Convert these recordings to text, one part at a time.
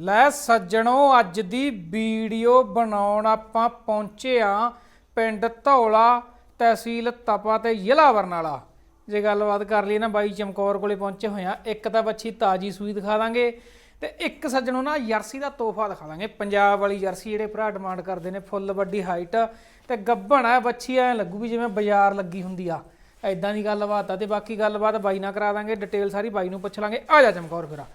ਲੈ ਸੱਜਣੋ, ਅੱਜ ਦੀ ਵੀਡੀਓ ਬਣਾਉਣ ਆਪਾਂ ਪਹੁੰਚੇ ਆ ਪਿੰਡ ਧੌਲਾ ਤਹਿਸੀਲ ਤਪਾ ਤੇ ਜ਼ਿਲ੍ਹਾ ਬਰਨਾਲਾ। ਜੇ ਗੱਲਬਾਤ ਕਰ ਲਈ ਨਾ, ਬਾਈ ਚਮਕੌਰ ਕੋਲੇ ਪਹੁੰਚੇ ਹੋਏ ਆ ਇੱਕ ਤਾਂ ਬੱਚੀ ਤਾਜੀ ਸੂਈ ਦਿਖਾ ਦਾਂਗੇ ਤੇ ਇੱਕ ਸੱਜਣੋ ਨਾ ਜਰਸੀ ਦਾ ਤੋਹਫਾ ਦਿਖਾ ਦਾਂਗੇ। ਪੰਜਾਬ ਵਾਲੀ ਜਰਸੀ ਜਿਹੜੇ ਭਰਾ ਡਿਮਾਂਡ ਕਰਦੇ ਨੇ, ਫੁੱਲ ਵੱਡੀ ਹਾਈਟ ਤੇ ਗੱਭਣ ਆ ਬੱਚੀ ਐ ਲੱਗੂ ਵੀ ਜਿਵੇਂ ਬਾਜ਼ਾਰ ਲੱਗੀ ਹੁੰਦੀ ਆ। ਐਦਾਂ ਦੀ ਗੱਲਬਾਤ ਆ ਤੇ ਬਾਕੀ ਗੱਲਬਾਤ ਬਾਈ ਨਾਲ ਕਰਾ ਦਾਂਗੇ ਡਿਟੇਲ ਸਾਰੀ ਬਾਈ ਨੂੰ ਪੁੱਛ ਲਾਂਗੇ। ਆ ਜਾ ਚਮਕੌਰ ਫਿਰਾ।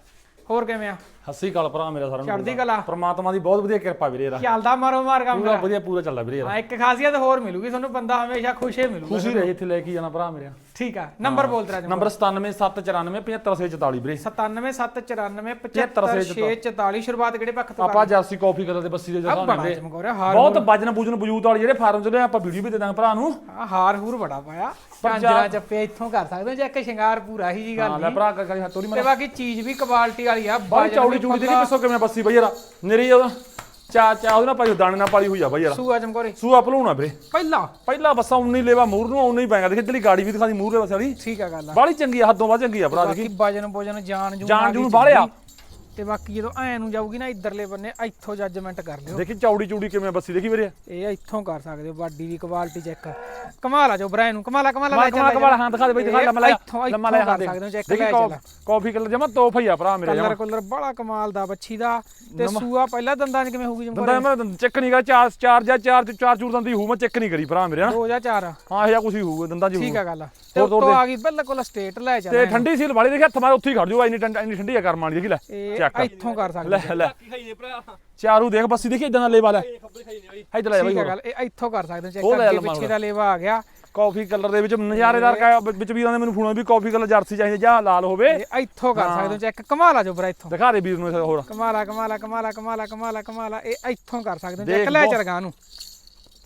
ਹੋਰ ਕਿਵੇਂ ਆ? ਹੱਸੀ ਕਾਲ ਭਰਾ ਮੇਰਾ ਸਾਰਿਆਂ ਨੂੰ ਚੜ੍ਹਦੀ ਕਲਾ। ਪ੍ਰਮਾਤਮਾ ਦੀ ਬਹੁਤ ਵਧੀਆ ਕਿਰਪਾ ਵੀਰੇ ਯਾਰ ਚੱਲਦਾ ਮਾਰੋ ਮਾਰ ਕੰਮ ਪੂਰਾ ਵਧੀਆ ਪੂਰਾ ਚੱਲਦਾ ਵੀਰੇ ਹਾਂ ਇੱਕ ਖਾਸੀਅਤ ਹੋਰ ਮਿਲੂਗੀ ਤੁਹਾਨੂੰ ਬੰਦਾ ਹਮੇਸ਼ਾ ਖੁਸ਼ ਹੀ ਮਿਲੂਗਾ। ਖੁਸ਼ੀ ਰਹੇ ਇੱਥੇ ਲੈ ਕੇ ਜਾਣਾ ਭਰਾ ਮੇਰੇ। ਠੀਕ ਆ ਨੰਬਰ ਬੋਲ ਤੇਰਾ ਨੰਬਰ 9779475644 ਵੀਰੇ। 9779475644 ਸ਼ੁਰੂਆਤ ਕਿਹੜੇ ਪੱਖ ਤੋਂ ਆਪਾਂ ਜਰਸੀ ਕਾਫੀ ਕਲਰ ਦੇ ਬੱਸੀ ਦੇ ਜਗ੍ਹਾ ਹਾਰ ਬਹੁਤ ਵਜਨ ਬੂਜਨ ਬਜੂਤ ਵਾਲੇ ਜਿਹੜੇ ਫਾਰਮ ਚ ਆਪਾਂ ਵੀਡੀਓ ਵੀ ਦੇ ਦਾਂਗੇ ਭਰਾ ਨੂੰ। ਹਾਰ ਹੂਰ ਬੜਾ ਪਾਇਆ। ਪੰਜਾਂ ਚੱਪੇ ਇੱਥੋਂ ਕਰ ਸਕਦੇ ਜੇ ਇੱਕ ਸ਼ਿੰਗਾਰ ਪੂਰਾ ਹੀ ਜੀ ਗੱਲ ਹਾਂ ਭਰਾ ਕਰੀ ਨਹੀਂ ਤੇ ਬਾਕੀ ਚੀਜ਼ ਵੀ ਕੁਆਲਿਟੀ ਵਾਲੀ ਆ ਬਾਈ ਚੌੜੀ ਚੂੜੀ ਪੱਕਾ। ਦੇਖੀ ਪਿੱਛੋਂ ਕਿਵੇਂ ਬੱਸੀ ਬਈ ਯਾਰ? ਨਰੀ ਉਹਦਾ ਚਾ ਚਾ ਉਹਦੇ ਨਾਲ ਪਾਈ ਦਾਣੇ ਨਾਲ ਪਾਲੀ ਹੋਈ ਆ ਬਈ ਯਾਰ। ਸੂਆ ਚਮਕੌਰੇ ਸੂਆ ਭਲੂਣਾ ਵੀਰੇ। ਪਹਿਲਾ। ਪਹਿਲਾ ਬੱਸਾ 19 ਲੇਵਾ ਮੂਰ ਨੂੰ 19 ਹੀ ਪੈਗਾ। ਦੇਖੀ ਤੇਰੀ ਗਾੜੀ ਵੀ ਦਿਖਾਦੀ ਮੂਰ ਦੇ ਬੱਸੇ ਵਾਲੀ। ਠੀਕ ਆ ਗੱਲ ਆ। ਬਾਲੀ ਚੰਗੀ ਆ ਹੱਦੋਂ ਵੱਧ ਚੰਗੀ ਆ ਭਰਾ ਦੇਖੀ ਬਾਕੀ ਵਜਨ ਭੋਜਨ ਜਾਨ ਜੂਨ ਜਾਨ ਜੂਨ ਬਾਹਲੇ ਆ। ਚੰਗੀ। ਤੇ ਬਾਕੀ ਜਦੋਂ ਐ ਨੂੰ ਜਾਊਗੀ ਨਾ ਇਧਰਲੇ ਬੰਨੇ ਇੱਥੋਂ ਜੱਜਮੈਂਟ ਕਰ ਲਿਓ। ਦੇਖੀ ਚੌੜੀ ਚੂੜੀ ਕਿਵੇਂ ਬੱਸੀ ਦੇਖੀ ਵੀਰੇ? ਇਹ ਇੱਥੋਂ ਕਰ ਸਕਦੇ ਹੋ ਬਾਡੀ ਦੀ ਕੁਆਲਿਟੀ ਚੈੱਕ ਕਮਾਲ ਆ ਜੋ ਬ੍ਰੈਂਡ ਨੂੰ ਕਮਾਲਾ ਕਮਾਲਾ ਕਮਾਲ ਕਮਾਲ ਕਮਾਲ ਹਾਂ ਦਿਖਾ ਦੇ ਬਈ ਦਿਖਾ ਲੈ ਇੱਥੋਂ ਲੰਮਾ ਲੈ ਹਾਂ ਕਰ ਸਕਦੇ ਹੋ ਚੈੱਕ ਲੈ ਚੱਲ। ਕਾਫੀ ਕਲਰ ਜਮਾ ਤੋਹਫਾ ਹੀ ਆ ਭਰਾ ਮੇਰੇ ਕਲਰ ਕਲਰ ਬੜਾ ਕਮਾਲ ਦਾ ਬੱਚੀ ਦਾ। ਤੇ ਸੂਆ ਪਹਿਲਾਂ ਦੰਦਾਂ 'ਚ ਕਿਵੇਂ ਹੋਊਗੀ ਜਮ ਦੰਦਾ ਮੈਂ ਚੈੱਕ ਨਹੀਂ ਕਰ ਚਾਰ ਚਾਰ ਜਾਂ ਚਾਰ ਚਾਰ ਚੂਰ ਦੰਦੀ ਹੂ ਮੈਂ ਚੈੱਕ ਨਹੀਂ ਕਰੀ ਭਰਾ ਮੇਰੇ ਹਨਾ। ਦੋ ਜਾਂ ਚਾਰ। ਹਾਂ ਇਹ ਜਾਂ ਕੁਝ ਹੀ ਹੋਊਗਾ ਦੰਦਾਂ ਚ ਠੀਕ ਆ ਗੱਲ ਤੇ ਉੱਤੋਂ। ਆ ਗਈ ਬਿਲਕੁਲ ਸਟੇਟ ਲੈ ਚੱਲ ਤੇ ਠੰਡੀ ਸੀਲ ਵਾਲੀ ਦੇਖੀ ਹੱਥ ਮਾਰ ਉੱਥੇ ਹੀ ਖੜ ਜਾਊਗਾ ਇੰਨੀ ਠੰਡ- ਆ ਕਰਮ ਵਾਲੀ ਦੇਖੀ ਲੈ। ਚੱਕ। ਇੱਥੋਂ ਕਰ ਸਕਦੇ ਲੈ। ਲੈ। ਚਾਰੂ ਦੇਖ ਬੱਸੀ ਦੇਖੀ ਇਦਾਂ ਦਾ ਲੇਵਾ ਲੈ। ਇੱਧਰ ਲੈ ਠੀਕ ਆ ਬਾਈ ਗੱਲ ਇਹ ਇੱਥੋਂ ਕਰ ਸਕਦੇ ਚੈੱਕ ਉਹ ਲੈ ਪਿੱਛੇ ਦਾ ਲੇਵਾ ਆ ਗਿਆ। ਕਾਫੀ ਕਲਰ ਦੇ ਵਿੱਚ ਨਜ਼ਾਰੇਦਾਰ ਕਾ ਵਿੱਚ ਵੀ ਆਉਂਦੇ ਮੈਨੂੰ ਫੋਨ ਵੀ ਕਾਫੀ ਕਲਰ ਜਰਸੀ ਚਾਹੀਦੀ ਜਾਂ ਲਾਲ ਹੋਵੇ। ਇਹ ਇੱਥੋਂ ਕਰ ਸਕਦੇ ਹੋ ਚੈੱਕ। ਕਮਾਲ ਆ ਜੋ ਬਰਾ ਇੱਥੋਂ। ਦਿਖਾ ਦੇ ਵੀਰ ਨੂੰ ਇਹ ਹੋਰ। ਕਮਾਲਾ ਕਮਾਲਾ ਕਮਾਲਾ ਕਮਾਲਾ ਕਮਾਲਾ ਕਮਾਲਾ ਇਹ ਇੱਥੋਂ ਕਰ ਸਕਦੇ ਚੈੱਕ ਲੈ ਚਰਗਾ ਨੂੰ।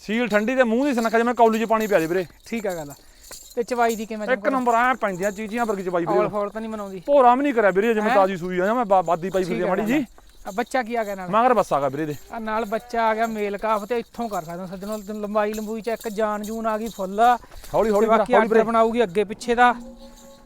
ਸੀਲ ਠੰਡੀ ਤੇ ਮੂੰਹ ਦੀ ਸਨਖਾ ਜਿਵੇਂ ਕੌਲੀ 'ਚ ਪਾਣੀ ਪਿਆ ਦੇ ਵੀਰੇ। ਠੀਕ ਆ ਗੱਲ ਤੇ ਚਵਾਈ ਦੀ ਕਿਵੇਂ ਇੱਕ ਨੰਬਰ ਆ ਪੈਂਦੀਆਂ ਚੀਜ਼ੀਆਂ ਵਰਗੀ ਚ ਬਾਈ ਵੀਰੇ ਫੋਲ ਤਾਂ ਨਹੀਂ ਮਨਾਉਂਦੀ। ਭੋਰਾ ਵੀ ਨਹੀਂ ਕਰਿਆ ਵੀਰੇ ਜਿਵੇਂ? ਤਾਜੀ ਸੂਈ ਆ ਮੈਂ ਬਾਦੀ ਪਾਈ ਫਿਰਦੀ ਮਾੜੀ ਜੀ। ਆ। ਬੱਚਾ ਕੀ ਆ ਗਿਆ ਨਾਲ? ਮਗਰ ਬੱਸ ਆ ਗਿਆ ਵੀਰੇ ਦੇ। ਆ ਨਾਲ ਬੱਚਾ ਆ ਗਿਆ ਮੇਲ ਕਾਫ ਤੇ ਇੱਥੋਂ ਕਰ ਸਕਦੇ ਸੱਜਣੋ ਲੰਬਾਈ ਲੰਬੂਈ ਚ ਇੱਕ ਜਾਨ ਜੂਨ ਆ ਗਈ ਫੁੱਲ ਹੌਲੀ ਹੌਲੀ ਬਾਕੀ ਆਰਡਰ ਬਣਾਊਗੀ ਅੱਗੇ ਪਿੱਛੇ ਦਾ।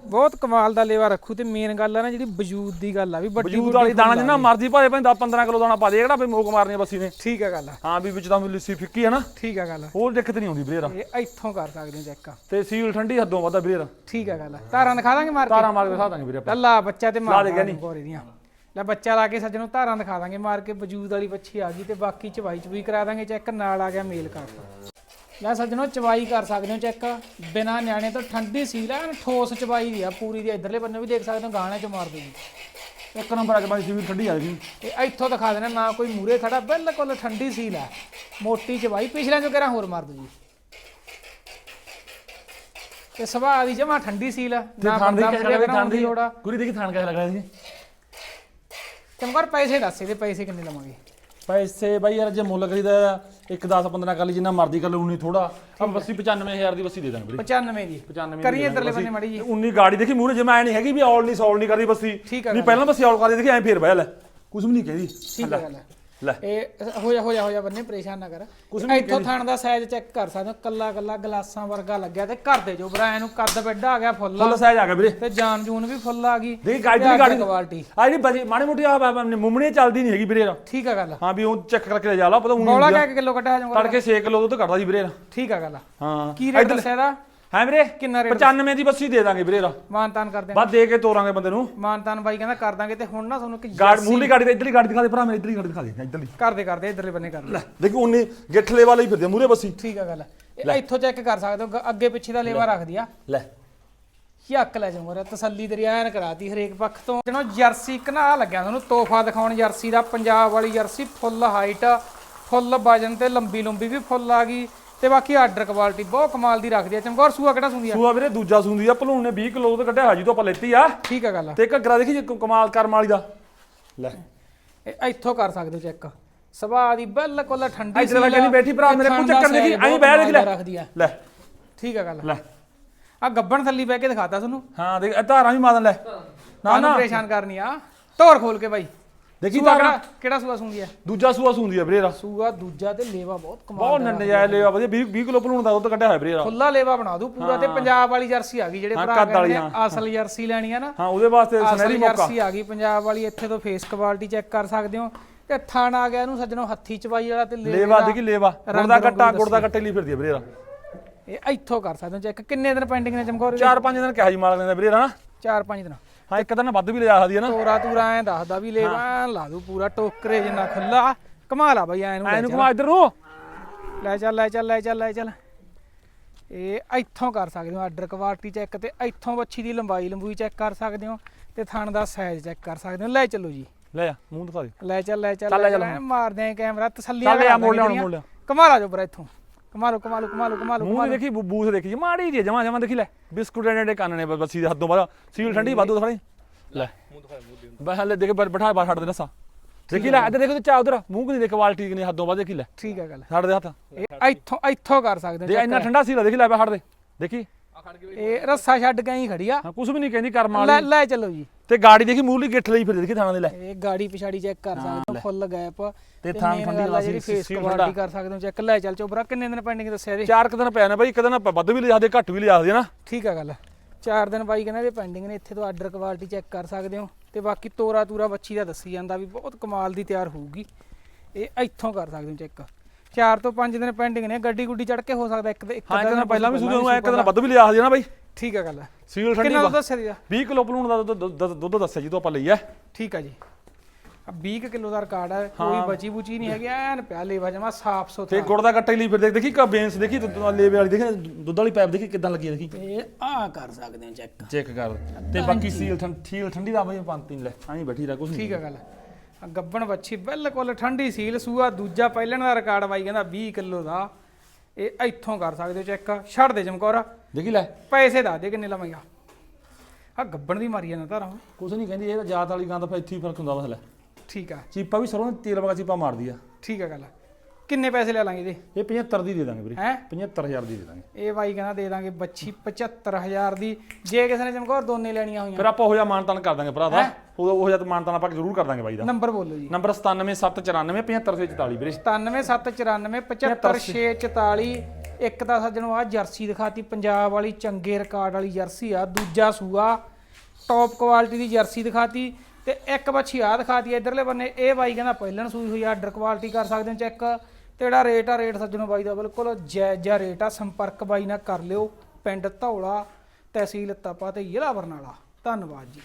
ਬਹੁਤ ਕਮਾਲ ਦਾ ਲੇਵਾ ਰੱਖੂ ਤੇ ਮੇਨ ਗੱਲ ਆ ਨਾ ਜਿਹੜੀ ਵਜੂਦ ਦੀ ਗੱਲ ਆ ਵੀ ਵੱਡੀ ਵਜੂਦ ਵਾਲੀ ਦਾਣਾ ਜਿੰਨਾ ਮਰਜ਼ੀ ਭਾਵੇਂ ਭਾਵੇਂ 10 15 ਕਿਲੋ ਦਾਣਾ ਪਾ ਦੇ ਕਿਹੜਾ ਫੇ ਮੋਕ ਮਾਰਨੀ ਆ ਬੱਸੀ ਨੇ। ਠੀਕ ਆ ਗੱਲ ਆ। ਹਾਂ ਵੀ ਵਿੱਚ ਤਾਂ ਲਿੱਸੀ ਫਿੱਕੀ ਹੈ ਨਾ। ਠੀਕ ਆ ਗੱਲ ਹੋਰ ਦਿੱਕਤ ਨਹੀਂ ਆਉਂਦੀ ਵੀਰੇ ਦਾ ਇਹ ਇੱਥੋਂ ਕਰ ਸਕਦੇ ਹੋ ਚੈੱਕ। ਤੇ ਸੀਲ ਠੰਡੀ ਹੱਦੋਂ ਵੱਧਾ ਵੀਰੇ ਦਾ ਠੀਕ ਆ ਗੱਲ ਆ। ਧਾਰਾਂ ਦਿਖਾ ਦਾਂਗੇ ਮਾਰ ਕੇ? ਤਾਰਾਂ ਮਾਰ ਕੇ ਦਿਖਾ ਦਾਂਗੇ ਵੀਰੇ ਆਪਾਂ। ਲੱਲਾ ਬੱਚਾ ਤੇ ਮਾਰ ਦੇ। ਗੋਰੇ ਦੀਆਂ। ਲੈ ਬੱਚਾ ਲਾ ਕੇ ਸੱਜਣੋਂ ਧਾਰਾਂ ਦਿਖਾ ਦਾਂਗੇ ਮਾਰ ਕੇ ਵਜੂਦ ਵਾਲੀ ਬੱਚੀ ਆ ਗਈ ਤੇ ਬਾਕੀ ਚਵਾਈ ਚਵੀ ਕਰਾ ਦਾਂਗੇ ਚੈੱਕ ਨਾਲ ਆ ਗਿਆ ਮੇਲ ਕਾਰਡ। ਲੈ ਸੱਜਣੋਂ ਚਵਾਈ ਕਰ ਸਕਦੇ ਹੋ ਚੈੱਕ। ਬਿਨਾ ਨਿਆਣੇ ਤੋਂ ਠੰਡੀ ਸੀਲ ਐ ਠੋਸ ਚਵਾਈ ਦੀ ਆ ਪੂਰੀ ਦੀ ਇਧਰਲੇ ਬੰਨੇ ਵੀ ਦੇਖ ਸਕਦੇ ਹੋ ਗਾਣੇ ਚ ਮਾਰ ਦੇਗੀ ਇੱਕ ਨੰਬਰ ਆ ਕੇ ਬਾਈ ਸੀਲ ਠੰਡੀ ਆ ਗਈ। ਇਹ ਇੱਥੋਂ ਦਿਖਾ ਦੇਣਾ ਨਾ ਕੋਈ ਮੂਰੇ ਖੜਾ ਬਿਲਕੁਲ ਠੰਡੀ ਸੀਲ ਹੈ ਮੋਟੀ ਚਵਾਈ ਪਿਛਲੇ ਚੋਂ ਕਿਹੜਾ ਹੋਰ ਮਾਰ ਦੋ ਜੀ ਤੇ ਸੁਭਾਅ ਦੀ ਜਮਾ ਠੰਡੀ ਸੀਲ ਤੇ ਨਾ ਬੰਦਾ ਵੀ ਖੜਾ ਥਾਣ ਦੀ ਲੋੜ ਆ। ਗੁਰੀ ਦੇਖੀ ਥਾਣ ਕਿਹੜਾ ਲੱਗ ਰਿਹਾ ਸੀ ਚਮਕਰ ਪੈਸੇ ਦੱਸ ਇਹਦੇ ਪੈਸੇ ਕਿੰਨੇ ਲਵਾਂਗੇ? ਪੈਸੇ ਬਾਈ ਯਾਰ ਜੇ ਮੁੱਲ ਕਰੀਦਾ ਇੱਕ 10 15 ਕਰ ਲਈ ਜਿੰਨਾ ਮਰਜ਼ੀ ਕਰ ਲਓ 19 ਥੋੜਾ ਆ ਬੱਸੀ 95000 ਦੀ ਬੱਸੀ ਦੇ ਦਾਂਗੇ ਵੀਰੇ 95 ਦੀ। 95 ਦੀ ਕਰੀਏ ਇਧਰਲੇ ਬੰਨੇ ਮਾੜੀ ਜੀ 19 ਗਾੜੀ ਦੇਖੀ ਮੂਹਰੇ ਜੇ ਮੈਂ ਐ ਨਹੀਂ ਹੈਗੀ ਵੀ ਔਲ ਨਹੀਂ ਸੌਲ ਨਹੀਂ ਕਰਦੀ ਬੱਸੀ। ਨਹੀਂ ਪਹਿਲਾਂ ਬੱਸੀ ਔਲ ਕਰਦੀ ਦੇਖੀ ਐ ਫੇਰ ਬਹਿ ਲੈ। ਕੁਝ ਵੀ ਨਹੀਂ ਕਹਿੰਦੀ ਠੀਕ ਹੈ। ਲੈ। ਇਹ ਹੋ ਜਾ ਹੋ ਜਾ ਹੋ ਜਾ ਬੰਨੇ ਪਰੇਸ਼ਾਨ ਨਾ ਕਰ। ਇੱਥੋਂ ਥਣ ਦਾ ਸਾਈਜ਼ ਚੈੱਕ ਕਰ ਸਕਦੇ ਹੋ। ਕੱਲਾ ਕੱਲਾ ਗਲਾਸਾਂ ਵਰਗਾ ਲੱਗਿਆ ਤੇ ਘਰ ਦੇ ਜੋ ਬਰਾ ਇਹਨੂੰ ਕੱਦ ਵੱਡਾ ਆ ਗਿਆ ਫੁੱਲ ਫੁੱਲ ਸਾਈਜ਼ ਆ ਗਿਆ ਵੀਰੇ। ਤੇ ਜਾਨ ਜੂਨ ਵੀ ਫੁੱਲ ਆ ਗਈ। ਦੇਖੀ ਗਾੜੀ ਦੀ ਗਾੜੀ ਕੁਆਲਿਟੀ ਆ ਜਿਹੜੀ ਬਜੀ ਮਾੜੀ ਮੋਟੀ ਆ ਮੁੰਮਣੀ ਚੱਲਦੀ ਨਹੀਂ ਹੈਗੀ ਵੀਰੇ। ਠੀਕ ਆ ਗੱਲ ਹਾਂ ਵੀ ਉਹ ਚੈੱਕ ਕਰਕੇ ਲੈ ਜਾ ਲਾ ਪਤਾ ਬੌਲਾ ਹੁਣ ਕਿਆ ਕਿਲੋ ਕੱਟਿਆ ਜਾਊਗਾ ਤੜਕੇ 6 ਕਿਲੋ ਦੁੱਧ ਕੱਢਦਾ ਸੀ ਵੀਰੇ। ਠੀਕ ਆ ਗੱਲ ਹਾਂ। ਕੀ ਰੇਟ ਦੱਸਿਆ ਇਹਦਾ? ਹੈ ਵੀਰੇ? ਕਿੰਨਾ ਰੇਟ 95 ਦੀ ਬੱਸੀ ਦੇ ਦਾਂਗੇ ਵੀਰੇ ਦਾ ਮਾਨਤਾਨ ਕਰਦੇ ਬਾਅਦ ਦੇ ਕੇ ਤੋਰਾਂਗੇ ਬੰਦੇ ਨੂੰ। ਮਾਨਤਾਨ ਬਾਈ ਕਹਿੰਦਾ ਕਰ ਦਾਂਗੇ ਤੇ ਹੁਣ ਨਾ ਤੁਹਾਨੂੰ ਕਿ ਗਾੜ ਮੂਲੀ ਗਾੜੀ ਤੇ ਇਧਰਲੀ ਗਾੜੀ ਦਿਖਾ ਦੇ ਭਰਾ ਮੇਰੇ ਇਧਰਲੀ ਗਾੜੀ ਦਿਖਾ ਦੇ ਇਧਰਲੀ। ਕਰਦੇ ਕਰਦੇ ਇਧਰਲੇ ਬੰਨੇ ਕਰ। ਲੈ ਦੇਖੀ ਉਨੀ ਗਿੱਠਲੇ ਵਾਲੀ ਫਿਰਦੇ ਮੂਰੇ ਬੱਸੀ। ਠੀਕ ਆ ਗੱਲ ਇਹ ਇੱਥੋਂ ਚੈੱਕ ਕਰ ਸਕਦੇ ਹੋ ਅੱਗੇ ਪਿੱਛੇ ਦਾ ਲੇਵਾ ਰੱਖਦੀ ਆ। ਲੈ। ਯੱਕ ਲੈ ਜਾਊਂਗਾ ਰੇ ਤਸੱਲੀ ਤੇਰੀ ਐਨ ਕਰਾਤੀ ਹਰੇਕ ਪੱਖ ਤੋਂ। ਜਣੋ ਜਰਸੀ ਘਨਾ ਲੱਗਿਆ ਤੁਹਾਨੂੰ ਤੋਹਫਾ ਦਿਖਾਉਣ ਜਰਸੀ ਦਾ ਪੰਜਾਬ ਵਾਲੀ ਜਰਸੀ ਫੁੱਲ ਹਾਈਟ ਫੁੱਲ ਵਜਨ ਤੇ ਲੰਬੀ ਲੰਬੀ ਵੀ ਫੁੱਲ ਆ ਗਈ। ਤੇ ਬਾਕੀ ਆਰਡਰ ਕੁਆਲਿਟੀ ਬਹੁਤ ਕਮਾਲ ਦੀ ਰੱਖਦੀ ਆ। ਚਮਕੌਰ ਸੂਆ ਕਿਹੜਾ ਸੁੰਦੀ ਆ? ਸੂਆ ਵੀਰੇ ਦੂਜਾ ਸੁੰਦੀ ਆ ਭਲੂਣ ਨੇ 20 ਕਿਲੋ ਦੁੱਧ ਕੱਢਿਆ ਹਾਜੀ ਤੋਂ ਆਪਾਂ ਲੈਤੀ ਆ। ਠੀਕ ਆ ਗੱਲ ਤੇ ਘੱਗਰਾ ਦੇਖੀ ਜੇ ਕਮਾਲ ਕਰਮ ਵਾਲੀ ਦਾ। ਲੈ। ਇਹ ਇੱਥੋਂ ਕਰ ਸਕਦੇ ਹੋ ਚੈੱਕ। ਸੁਭਾਅ ਦੀ ਬਿਲਕੁਲ ਠੰਡੀ ਇੱਧਰ ਲੱਗੇ ਨਹੀਂ ਬੈਠੀ ਭਰਾ ਤੇ ਮੇਰੇ ਕੋਲ ਦਾ ਚੱਕਰ ਦੇਖੀ ਐਂ ਬਹਿ ਦੇਖ ਲੈ। ਰੱਖਦੀ ਆ। ਲੈ। ਠੀਕ ਆ ਗੱਲ ਲੈ। ਆ ਗੱਬਣ ਥੱਲੀ ਬਹਿ ਕੇ ਦਿਖਾਤਾ ਤੁਹਾਨੂੰ। ਹਾਂ ਦੇਖ ਇਹ ਧਾਰਾਂ ਵੀ ਮਾਦਨ ਲੈ। ਨਾ ਨਾ। ਪਰੇਸ਼ਾਨ ਕਰਨੀ ਆ। ਧੋਰ ਖੋਲ ਕੇ ਬਾਈ। ਦੇਖੀ ਸੂਆ ਤਾਂ ਕਿਹੜਾ ਕਿਹੜਾ ਸੂਆ ਸੂੰਦੀ ਆ? ਦੂਜਾ ਸੂਆ ਸੂੰਦੀ ਆ ਵੀਰੇ ਦਾ ਸੂਆ ਦੂਜਾ ਤੇ ਲੇਵਾ ਬਹੁਤ ਕਮਾਲ ਬਹੁਤ ਨਜਾਇਜ਼ ਲਿਆ ਵਧੀਆ 20 20 ਕਿਲੋ ਭਲੂਣ ਦਾ ਦੁੱਧ ਕੱਢਿਆ ਹੋਇਆ ਵੀਰੇ ਦਾ ਖੁੱਲਾ ਲੇਵਾ ਬਣਾ ਦੂ ਪੂਰਾ ਤੇ ਪੰਜਾਬ ਵਾਲੀ ਜਰਸੀ ਆ ਗਈ ਜਿਹੜੇ ਹਾਂ, ਭਰਾ ਕੱਦ ਵਾਲੀ, ਕਹਿੰਦੇ ਆ, ਅਸਲ ਜਰਸੀ ਲੈਣੀ ਆ ਨਾ। ਹਾਂ ਉਹਦੇ ਵਾਸਤੇ ਅਸਲ ਸੁਨਹਿਰੀ ਮੌਕਾ। ਜਰਸੀ ਆ ਗਈ ਪੰਜਾਬ ਵਾਲੀ ਇੱਥੇ ਤੋਂ ਫੇਸ ਕੁਆਲਿਟੀ ਚੈੱਕ ਕਰ ਸਕਦੇ ਹੋ। ਤੇ ਥਣ ਆ ਗਿਆ ਇਹਨੂੰ ਸੱਜਣੋ ਹੱਥੀ ਚਵਾਈ ਵਾਲਾ ਤੇ ਲੇਵੇ ਲੇਵਾ ਦਾ ਦੇਖੀ ਲੇਵਾ। ਗੁੜ ਦਾ ਰੰਗ ਕੱਟਾ ਵੀ ਗੁੜ ਦਾ ਕੱਟੇ ਲਈ ਫਿਰਦੀ ਆ ਵੀਰੇ ਦਾ ਇਹ ਇੱਥੋਂ ਕਰ ਸਕਦੇ ਹੋ ਚੈੱਕ ਕਿੰਨੇ ਦਿਨ ਪੈਂਡਿੰਗ ਨੇ ਚਮਕੌਰ ਚਾਰ ਪੰਜ ਦਿਨ ਕਿਹਾ ਜੀ ਮਾਲਕ ਨੇ ਵੀਰੇ ਦਾ ਨਾ। 4-5 ਦਿਨ। ਹਾਂ ਇੱਕ ਦਿਨ ਵੱਧ ਵੀ ਲਿਜਾ ਸਕਦੀ ਹੈ ਨਾ। ਤੋਰਾ ਤੂਰਾ ਐ ਦੱਸਦਾ ਵੀ ਲੇਵਾ ਐਨ ਲਾ ਦੂ ਪੂਰਾ ਟੋਕਰੇ ਜਿੰਨਾ ਖੁੱਲਾ ਕਮਾਲ ਆ ਬਈ ਐ ਨੂੰ ਐ ਲੈ ਨੂੰ ਚੱਲ। ਘੁਮਾ ਇੱਧਰ ਨੂੰ। ਲੈ ਚੱਲ ਲੈ ਚੱਲ ਲੈ ਚੱਲ ਲੈ ਚੱਲ। ਇਹ ਇੱਥੋਂ ਕਰ ਸਕਦੇ ਹੋ ਆਰਡਰ ਕੁਆਲਿਟੀ ਚੈੱਕ ਤੇ ਇੱਥੋਂ ਵੱਛੀ ਦੀ ਲੰਬਾਈ ਲੰਬੂਈ ਚੈੱਕ ਕਰ ਸਕਦੇ ਹੋ ਤੇ ਥਣ ਦਾ ਸਾਈਜ਼ ਚੈੱਕ ਕਰ ਸਕਦੇ ਹੋ। ਲੈ ਚੱਲੋ ਜੀ। ਲੈ ਆ ਮੂੰਹ ਦਿਖਾ ਦੇ। ਲੈ ਚੱਲ ਲੈ ਚੱਲ ਚੱਲ ਲੈ ਚੱਲ ਮਾਰਦੇ ਆ ਕੈਮਰਾ ਤਸੱਲੀ ਚੱਲ ਆ ਮੋੜ ਲਿਆ ਮੋੜ ਲਿਆ। ਕਮਾਲ ਆ ਜੋ ਬਰਾ ਇੱਥੋਂ। ਕਮਾਲੋ ਕਮਾਲੋ ਕਮਾਲੋ ਕਮਾਲੋ ਮੂੰਹ ਦੀ ਦੇਖੀ ਬੂ- ਬੂਥ ਦੇਖੀ ਜੀ, ਮਾੜੀ ਜੀ ਜਮਾ ਜਮਾ ਦੇਖੀ ਲੈ। ਬਿਸਕੁਟ ਐਡੇ ਐਡੇ ਕੰਨ ਨੇ ਬੱਸੀ ਦੇ ਹੱਥੋਂ ਬਾਹਰ ਸੀਲ ਠੰਡੀ ਵਾਧੂ ਥੋੜੀ ਲੈ। ਬਸ ਹਲੇ ਦੇਖ ਬ- ਬਿਠਾ ਬਾ ਛੱਡ ਦੇ ਨਸਾ ਦੇਖੀ ਲੈ ਇੱਧਰ ਦੇਖੋ ਤੇ ਚਾ ਉਧਰ। ਮੂੰਹ ਕਿਨੀ ਦੇ ਕੁਆਲਿਟੀ ਕਿਨੀ ਹੱਥੋਂ ਬਾਅਦ ਦੇਖੀ ਲੈ। ਠੀਕ ਆ ਗੱਲ। ਛੱਡ ਦੇ ਹੱਥ। ਇਹ ਇੱਥੋਂ ਇੱਥੋਂ ਕਰ ਸਕਦੇ ਦੇ ਹੋ ਇੰਨਾ ਠੰਡਾ ਸੀ ਲੈ ਦੇਖੀ ਲੈ ਬਾ ਛੱਡ ਦੇ। ਦੇਖੀ। ਇਹ ਰੱਸਾ ਛੱਡ ਕੇ ਹੀ ਖੜੀ ਆ। ਹਾਂ ਕੁਝ ਵੀ ਨਹੀਂ ਕਹਿੰਦੀ ਕਰਮ ਲੈ ਵਾਲੀ। ਲੈ ਚੱਲੋ ਜੀ। ਤੇ ਗਾੜੀ ਦੇਖੀ ਮੂਹਲੀ ਗਿੱਠ ਲਈ ਫਿਰ ਦੇਖੀ ਥਾਣਾ ਦੇ ਲੈ। ਇਹ ਗਾੜੀ ਪਿਛਾੜੀ ਚੈੱਕ ਕਰ ਸਕਦੇ ਹੋ ਫੁੱਲ ਗੈਪ ਤੇ ਥਾਂ ਆ ਵਾਲਾ ਜਿਹੜੀ ਫੇਸ ਕੁਆਲਿਟੀ। ਕਰ ਸਕਦੇ ਹੋ ਚੈੱਕ ਲੈ ਚੱਲ ਚੋਬਰਾ ਕਿੰਨੇ ਦਿਨ ਪੈਂਡਿੰਗ ਦੱਸਿਆ ਇਹਦੇ? ਚਾਰ ਕੁ ਦਿਨ ਪਿਆ ਨੇ ਬਾਈ ਇੱਕ ਦਿਨ ਆਪਾਂ ਵੱਧ ਵੀ ਲਿਜਾ ਦੇ ਘੱਟ ਵੀ ਲਿਜਾ ਦੇ ਨਾ। ਠੀਕ ਆ ਗੱਲ। ਚਾਰ ਦਿਨ ਬਾਈ ਕਹਿੰਦਾ ਇਹਦੇ ਪੈਂਡਿੰਗ ਨੇ ਇੱਥੇ ਤੋਂ ਆਰਡਰ ਕੁਆਲਿਟੀ ਚੈੱਕ ਕਰ ਸਕਦੇ ਹੋ। ਤੇ ਬਾਕੀ ਤੋਰਾ ਤੂਰਾ ਬੱਚੀ ਦਾ ਦੱਸੀ ਜਾਂਦਾ ਵੀ ਬਹੁਤ ਕਮਾਲ ਦੀ ਤਿਆਰ ਹੋਊਗੀ। ਇਹ ਇੱਥੋਂ ਕਰ ਸਕਦੇ ਹੋ ਚੈੱਕ ਚਾਰ ਤੋਂ ਪੰਜ ਦਿਨ ਪੈਂਡਿੰਗ ਨੇ ਗੱਡੀ ਗੁੱਡੀ ਚੜ ਕੇ ਹੋ ਸਕਦਾ ਇੱਕ ਇੱਕ ਦਿਨ ਪਹਿਲਾਂ ਵੀ ਸੂਦੇ ਨੂੰ ਇੱਕ ਦਿਨ ਵੱਧ ਵੀ ਲਿਜਾ ਦੇ ਨਾ ਬਾਈ। ਠੀਕ ਆ ਗੱਲ ਸੀਲ ਠੰਡੀ ਕਿੰਨਾ ਦੁੱਧ ਦੱਸਿਆ ਦੀਦਾ 20 ਕਿਲੋ ਭਲੂਣ ਦਾ ਦੁੱਧ- ਦੱਸਿਆ ਜੀ ਤੋਂ ਆਪਾਂ ਲਈ ਐ ਠੀਕ ਆ ਜੀ। ਆ 20 ਕਿਲੋ ਦਾ ਰਿਕਾਰਡ ਹੈ। ਕੋਈ ਬਚੀ ਬੁਚੀ ਨਹੀਂ ਹੈਗੀ ਐਨ ਪਿਆ ਲੇਵਾ ਜਮਾ ਸਾਫ਼ ਤੇ ਸੁਥਰਾ ਗੁੜ ਦਾ ਕੱਟੇ ਲਈ ਫਿਰ ਦੇਖ ਦੇਖੀ ਕਾ ਬੇਂਸ ਦੇਖੀ ਦੁੱਧ ਲੇਵੇ ਵਾਲੀ ਦੇਖੀ ਦੁੱਧ ਵਾਲੀ ਪਾਈਪ ਦੇਖੀ ਕਿਦਾਂ ਲੱਗੀ ਦੇਖੀ। ਤੇ ਆ ਕਰ ਸਕਦੇ ਹੋ ਚੈੱਕ ਚੈੱਕ ਕਰ। ਤੇ ਬਾਕੀ ਸੀਲ ਠੰਡ ਸੀਲ ਠੰਡੀ ਦਾ ਬਾਈ ਪੰਤੀ ਲੈ ਆਹੀਂ ਬੈਠੀ ਰਹਿ ਕੁਛ ਨਹੀਂ। ਠੀਕ ਆ ਗੱਲ ਆ। ਗੱਬਣ ਵੱਛੀ ਬਿਲਕੁਲ ਠੰਡੀ ਸੀਲ ਸੂਆ ਦੂਜਾ ਪਹਿਲਣ ਦਾ ਰਿਕਾਰਡ ਬਾਈ ਕਹਿੰਦਾ 20 ਕਿਲੋ ਦਾ। ਇਹ ਇੱਥੋਂ ਕਰ ਸਕਦੇ ਹੋ ਚੈੱਕ ਛੱਡ ਦੇ ਚਮਕੌਰ ਦੇਖੀ ਲੈ। ਪੈਸੇ ਦੱਸ ਦੇ ਕਿੰਨੇ ਲਵਾਂਗਾ ਆ। ਗੱਬਣ ਦੀ ਮਾਰੀ ਜਾਂਦਾ ਧਾਰਾਂ। ਕੁਛ ਨਹੀਂ ਕਹਿੰਦੀ ਇਹ ਤਾਂ ਜਾਤ ਵਾਲੀ ਗੰਦ ਫਿਰ ਇੱਥੇ ਹੀ ਫ਼ਰਕ ਹੁੰਦਾ ਬਸ ਲੈ ਠੀਕ ਆ। ਚੀਪਾ ਵੀ ਸਰੋਂ ਦਾ ਤੇਲ ਵਗਾ ਚੀਪਾ ਮਾਰਦੀ ਆ। ਠੀਕ ਆ ਗੱਲ ਕਿੰਨੇ ਪੈਸੇ ਲੈ ਲਾਂਗੇ ਇਹਦੇ? ਇਹ 75 ਦੀ ਦੇ ਦਾਂਗੇ ਵੀਰੇ। ਹੈ? 75000 ਦੀ ਦੇ ਦਾਂਗੇ। ਇਹ ਬਾਈ ਕਹਿੰਦਾ ਦੇ ਦਾਂਗੇ ਬੱਚੀ 75000 ਦੀ। ਜੇ ਕਿਸੇ ਨੇ ਚਮਕੌਰ ਦੋਨੇ ਲੈਣੀਆਂ ਹੋਈਆਂ। ਫਿਰ ਆਪਾਂ ਉਹ ਜਿਹਾ ਮਾਨਤਾਨ ਕਰ ਦਾਂਗੇ ਭਰਾ ਦਾ। ਉਹ ਉਹ ਜਿਹਾ ਮਾਨਤਾਨ ਆਪਾਂ ਜ਼ਰੂਰ ਕਰ ਦਾਂਗੇ ਬਾਈ ਦਾ। ਨੰਬਰ ਬੋਲੋ ਜੀ। ਨੰਬਰ 97794 75644 ਵੀਰੇ। 9794 ਇੱਕ ਤਾਂ ਸੱਜਣੋ ਆ ਜਰਸੀ ਦਿਖਾਤੀ, ਪੰਜਾਬ ਵਾਲੀ ਚੰਗੇ ਰਿਕਾਰਡ ਵਾਲੀ ਜਰਸੀ ਆ, ਦੂਜਾ ਸੂਆ ਟੌਪ ਕੁਆਲਿਟੀ ਦੀ ਜਰਸੀ ਦਿਖਾਤੀ ਤੇ ਇੱਕ ਬੱਚੀ ਆ ਦਿਖਾਤੀ ਇਧਰਲੇ ਬੰਨੇ, ਇਹ ਬਾਈ ਕਹਿੰਦਾ ਪਹਿਲਣ ਸੂਈ ਹੋਈ ਆ ਆਰਡਰ ਕੁਆਲਿਟੀ ਕਰ ਸਕਦੇ ਹੋ ਚੈੱਕ ਤੇ ਜਿਹੜਾ ਰੇਟ ਆ ਰੇਟ ਸੱਜਣੋ ਬਾਈ ਦਾ ਬਿਲਕੁਲ ਜਾਇਜ਼ ਰੇਟ ਆ, ਸੰਪਰਕ ਬਾਈ ਨਾਲ ਕਰ ਲਿਓ, ਪਿੰਡ ਧੌਲਾ, ਤਹਿਸੀਲ ਤਪਾ ਤੇ ਜ਼ਿਲ੍ਹਾ ਬਰਨਾਲਾ, ਧੰਨਵਾਦ ਜੀ।